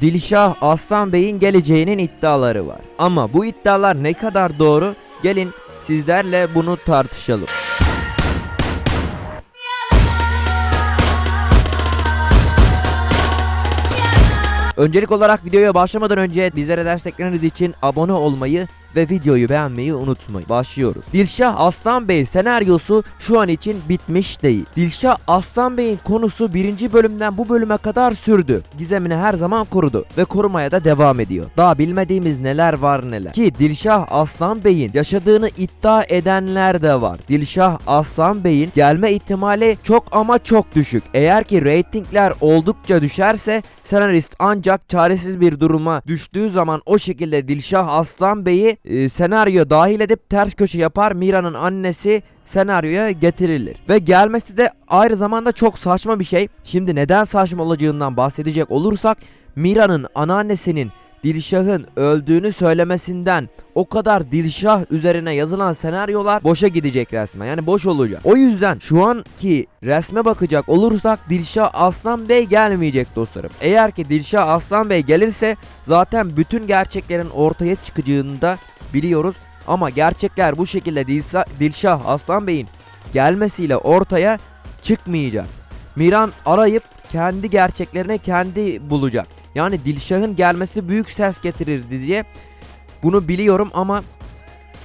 Dilşah Aslan Bey'in geleceğinin iddiaları var. Ama bu iddialar ne kadar doğru? Gelin sizlerle bunu tartışalım. Öncelik olarak videoya başlamadan önce bizlere destekleriniz için abone olmayı ve videoyu beğenmeyi unutmayın. Başlıyoruz. Dilşah Aslan Bey senaryosu şu an için bitmiş değil. Dilşah Aslan Bey'in konusu birinci bölümden bu bölüme kadar sürdü. Gizemini her zaman korudu ve korumaya da devam ediyor. Daha bilmediğimiz neler var neler. Ki Dilşah Aslan Bey'in yaşadığını iddia edenler de var. Dilşah Aslan Bey'in gelme ihtimali çok ama çok düşük. Eğer ki reytingler oldukça düşerse senarist ancak çaresiz bir duruma düştüğü zaman o şekilde Dilşah Aslan Bey'i e, senaryo dahil edip ters köşe yapar. Mira'nın annesi senaryoya getirilir. Ve gelmesi de ayrı zamanda çok saçma bir şey. Şimdi neden saçma olacağından bahsedecek olursak Mira'nın anneannesinin Dilşah'ın öldüğünü söylemesinden o kadar Dilşah üzerine yazılan senaryolar boşa gidecek resmen. Yani boş olacak. O yüzden şu anki resme bakacak olursak Dilşah Aslan Bey gelmeyecek dostlarım. Eğer ki Dilşah Aslan Bey gelirse zaten bütün gerçeklerin ortaya çıkacağını da biliyoruz. Ama gerçekler bu şekilde Dilşah, Dilşah Aslan Bey'in gelmesiyle ortaya çıkmayacak. Miran arayıp kendi gerçeklerine kendi bulacak. Yani Dilşah'ın gelmesi büyük ses getirirdi diye bunu biliyorum ama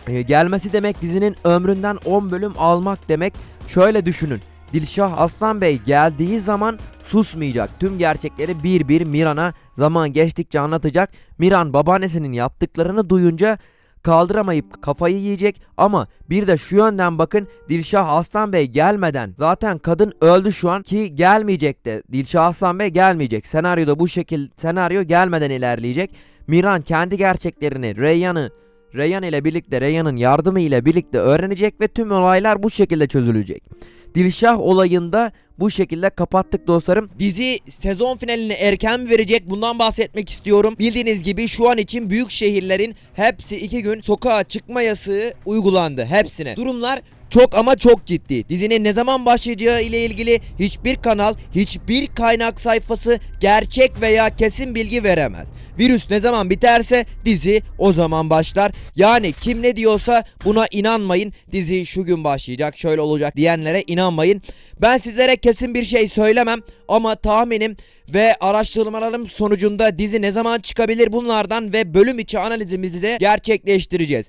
e, gelmesi demek dizinin ömründen 10 bölüm almak demek. Şöyle düşünün. Dilşah Aslan Bey geldiği zaman susmayacak. Tüm gerçekleri bir bir Miran'a zaman geçtikçe anlatacak. Miran babaannesinin yaptıklarını duyunca kaldıramayıp kafayı yiyecek ama bir de şu yönden bakın Dilşah Aslan Bey gelmeden zaten kadın öldü şu an ki gelmeyecek de Dilşah Aslan Bey gelmeyecek. Senaryoda bu şekil senaryo gelmeden ilerleyecek. Miran kendi gerçeklerini Reyyan'ı Reyyan ile birlikte Reyyan'ın yardımı ile birlikte öğrenecek ve tüm olaylar bu şekilde çözülecek. Dilşah olayında bu şekilde kapattık dostlarım. Dizi sezon finalini erken verecek bundan bahsetmek istiyorum. Bildiğiniz gibi şu an için büyük şehirlerin hepsi iki gün sokağa çıkma yasağı uygulandı hepsine. Durumlar çok ama çok ciddi. Dizinin ne zaman başlayacağı ile ilgili hiçbir kanal, hiçbir kaynak sayfası gerçek veya kesin bilgi veremez. Virüs ne zaman biterse dizi o zaman başlar. Yani kim ne diyorsa buna inanmayın. Dizi şu gün başlayacak, şöyle olacak diyenlere inanmayın. Ben sizlere kesin bir şey söylemem ama tahminim ve araştırmalarım sonucunda dizi ne zaman çıkabilir bunlardan ve bölüm içi analizimizi de gerçekleştireceğiz.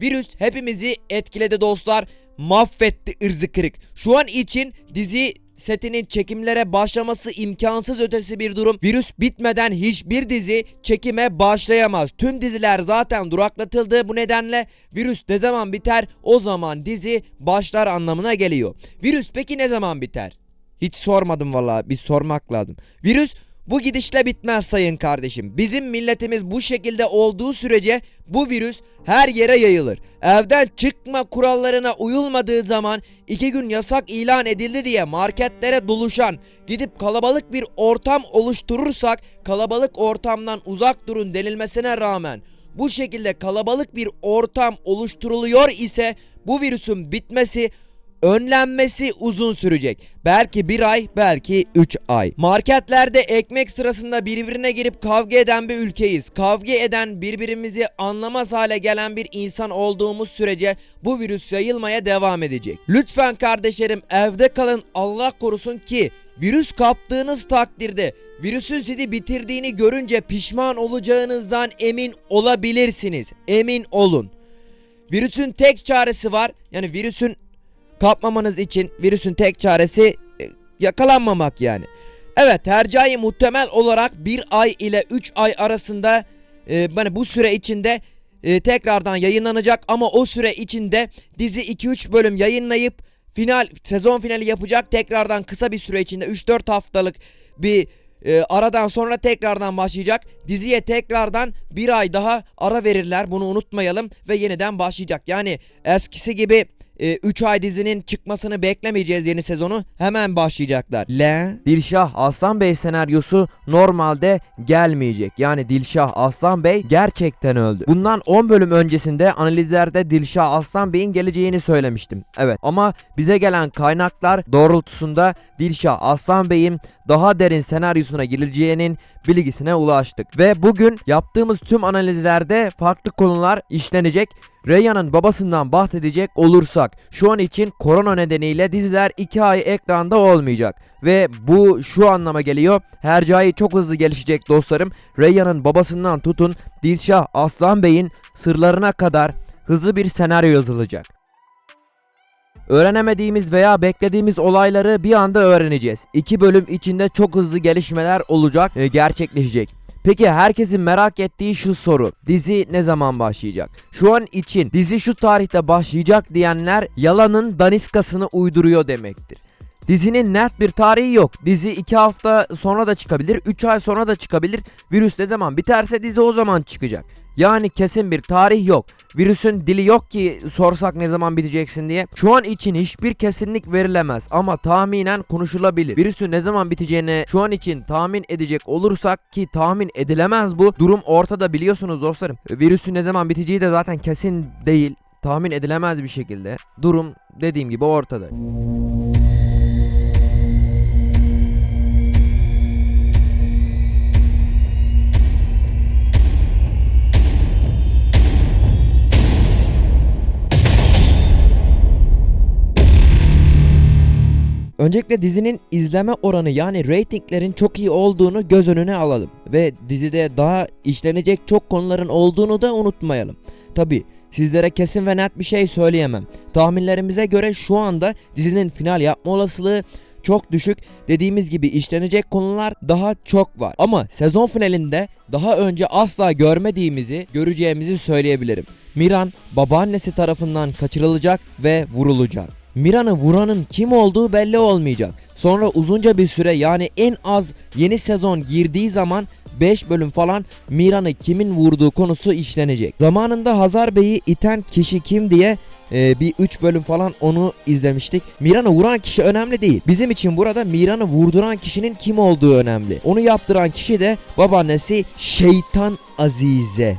Virüs hepimizi etkiledi dostlar. Mahvetti ırzı kırık. Şu an için dizi setinin çekimlere başlaması imkansız ötesi bir durum. Virüs bitmeden hiçbir dizi çekime başlayamaz. Tüm diziler zaten duraklatıldı. Bu nedenle virüs ne zaman biter o zaman dizi başlar anlamına geliyor. Virüs peki ne zaman biter? Hiç sormadım vallahi bir sormak lazım. Virüs bu gidişle bitmez sayın kardeşim. Bizim milletimiz bu şekilde olduğu sürece bu virüs her yere yayılır. Evden çıkma kurallarına uyulmadığı zaman iki gün yasak ilan edildi diye marketlere doluşan gidip kalabalık bir ortam oluşturursak kalabalık ortamdan uzak durun denilmesine rağmen bu şekilde kalabalık bir ortam oluşturuluyor ise bu virüsün bitmesi önlenmesi uzun sürecek. Belki bir ay, belki 3 ay. Marketlerde ekmek sırasında birbirine girip kavga eden bir ülkeyiz. Kavga eden birbirimizi anlamaz hale gelen bir insan olduğumuz sürece bu virüs yayılmaya devam edecek. Lütfen kardeşlerim evde kalın Allah korusun ki virüs kaptığınız takdirde virüsün sizi bitirdiğini görünce pişman olacağınızdan emin olabilirsiniz. Emin olun. Virüsün tek çaresi var. Yani virüsün kapmamanız için virüsün tek çaresi e, yakalanmamak yani. Evet tercihi muhtemel olarak bir ay ile 3 ay arasında e, hani bu süre içinde e, tekrardan yayınlanacak ama o süre içinde dizi 2-3 bölüm yayınlayıp final sezon finali yapacak tekrardan kısa bir süre içinde 3-4 haftalık bir e, aradan sonra tekrardan başlayacak. Diziye tekrardan bir ay daha ara verirler bunu unutmayalım ve yeniden başlayacak. Yani eskisi gibi 3 ay dizinin çıkmasını beklemeyeceğiz yeni sezonu. Hemen başlayacaklar. Le Dilşah Aslan Bey senaryosu normalde gelmeyecek. Yani Dilşah Aslan Bey gerçekten öldü. Bundan 10 bölüm öncesinde analizlerde Dilşah Aslan Bey'in geleceğini söylemiştim. Evet ama bize gelen kaynaklar doğrultusunda Dilşah Aslan Bey'in daha derin senaryosuna girileceğinin bilgisine ulaştık. Ve bugün yaptığımız tüm analizlerde farklı konular işlenecek. Reyhan'ın babasından bahsedecek olursak şu an için korona nedeniyle diziler 2 ay ekranda olmayacak. Ve bu şu anlama geliyor. Hercai çok hızlı gelişecek dostlarım. Reyhan'ın babasından tutun Dilşah Aslan Bey'in sırlarına kadar hızlı bir senaryo yazılacak. Öğrenemediğimiz veya beklediğimiz olayları bir anda öğreneceğiz. İki bölüm içinde çok hızlı gelişmeler olacak, e, gerçekleşecek. Peki herkesin merak ettiği şu soru. Dizi ne zaman başlayacak? Şu an için dizi şu tarihte başlayacak diyenler yalanın daniskasını uyduruyor demektir. Dizinin net bir tarihi yok. Dizi 2 hafta sonra da çıkabilir, 3 ay sonra da çıkabilir. Virüs ne zaman biterse dizi o zaman çıkacak. Yani kesin bir tarih yok. Virüsün dili yok ki sorsak ne zaman biteceksin diye. Şu an için hiçbir kesinlik verilemez ama tahminen konuşulabilir. Virüsün ne zaman biteceğini şu an için tahmin edecek olursak ki tahmin edilemez bu. Durum ortada biliyorsunuz dostlarım. Virüsün ne zaman biteceği de zaten kesin değil. Tahmin edilemez bir şekilde. Durum dediğim gibi ortada. Öncelikle dizinin izleme oranı yani reytinglerin çok iyi olduğunu göz önüne alalım. Ve dizide daha işlenecek çok konuların olduğunu da unutmayalım. Tabi sizlere kesin ve net bir şey söyleyemem. Tahminlerimize göre şu anda dizinin final yapma olasılığı çok düşük. Dediğimiz gibi işlenecek konular daha çok var. Ama sezon finalinde daha önce asla görmediğimizi göreceğimizi söyleyebilirim. Miran babaannesi tarafından kaçırılacak ve vurulacak. Miran'ı vuranın kim olduğu belli olmayacak. Sonra uzunca bir süre yani en az yeni sezon girdiği zaman 5 bölüm falan Miran'ı kimin vurduğu konusu işlenecek. Zamanında Hazar Bey'i iten kişi kim diye e, bir 3 bölüm falan onu izlemiştik. Miran'ı vuran kişi önemli değil. Bizim için burada Miran'ı vurduran kişinin kim olduğu önemli. Onu yaptıran kişi de babaannesi Şeytan Azize.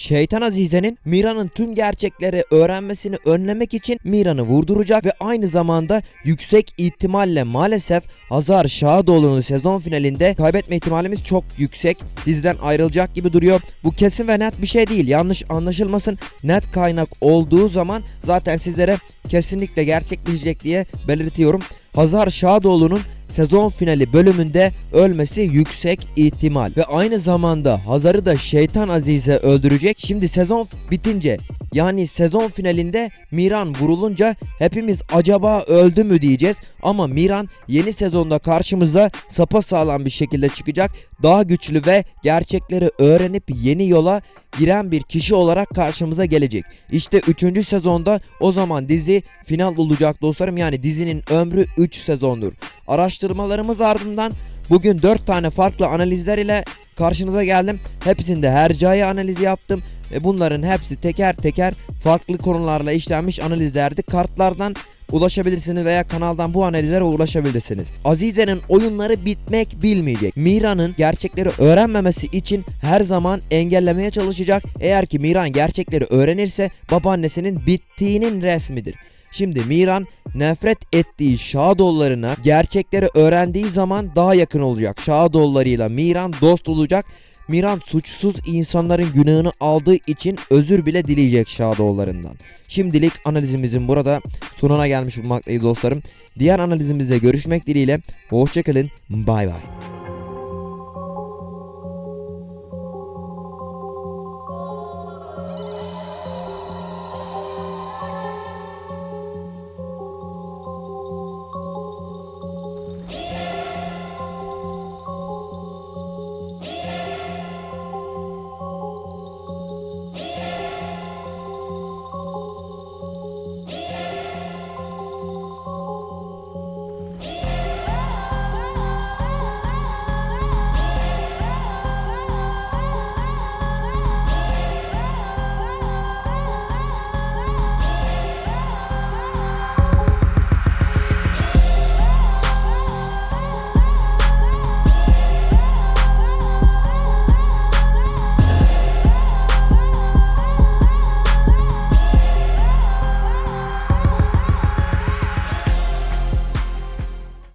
Şeytan Azize'nin Mira'nın tüm gerçekleri öğrenmesini önlemek için Mira'nı vurduracak ve aynı zamanda yüksek ihtimalle maalesef Hazar Şahadoğlu'nu sezon finalinde kaybetme ihtimalimiz çok yüksek. Diziden ayrılacak gibi duruyor. Bu kesin ve net bir şey değil. Yanlış anlaşılmasın. Net kaynak olduğu zaman zaten sizlere kesinlikle gerçekleşecek diye belirtiyorum. Hazar Şadoğlu'nun sezon finali bölümünde ölmesi yüksek ihtimal ve aynı zamanda Hazar'ı da Şeytan Azize öldürecek. Şimdi sezon bitince yani sezon finalinde Miran vurulunca hepimiz acaba öldü mü diyeceğiz ama Miran yeni sezonda karşımıza sapa sağlam bir şekilde çıkacak. Daha güçlü ve gerçekleri öğrenip yeni yola giren bir kişi olarak karşımıza gelecek. İşte 3. sezonda o zaman dizi final olacak dostlarım. Yani dizinin ömrü 3 sezondur. Araştırmalarımız ardından bugün 4 tane farklı analizler ile karşınıza geldim. Hepsinde hercai analizi yaptım. Ve bunların hepsi teker teker farklı konularla işlenmiş analizlerdi. Kartlardan ulaşabilirsiniz veya kanaldan bu analizlere ulaşabilirsiniz. Azize'nin oyunları bitmek bilmeyecek. Mira'nın gerçekleri öğrenmemesi için her zaman engellemeye çalışacak. Eğer ki Miran gerçekleri öğrenirse babaannesinin bittiğinin resmidir. Şimdi Miran nefret ettiği Şadoğullarına gerçekleri öğrendiği zaman daha yakın olacak. Şadoğullarıyla Miran dost olacak. Miran suçsuz insanların günahını aldığı için özür bile dileyecek Şadoğullarından. Şimdilik analizimizin burada sonuna gelmiş bulmaktayız dostlarım. Diğer analizimizde görüşmek dileğiyle. Hoşçakalın. Bay bay.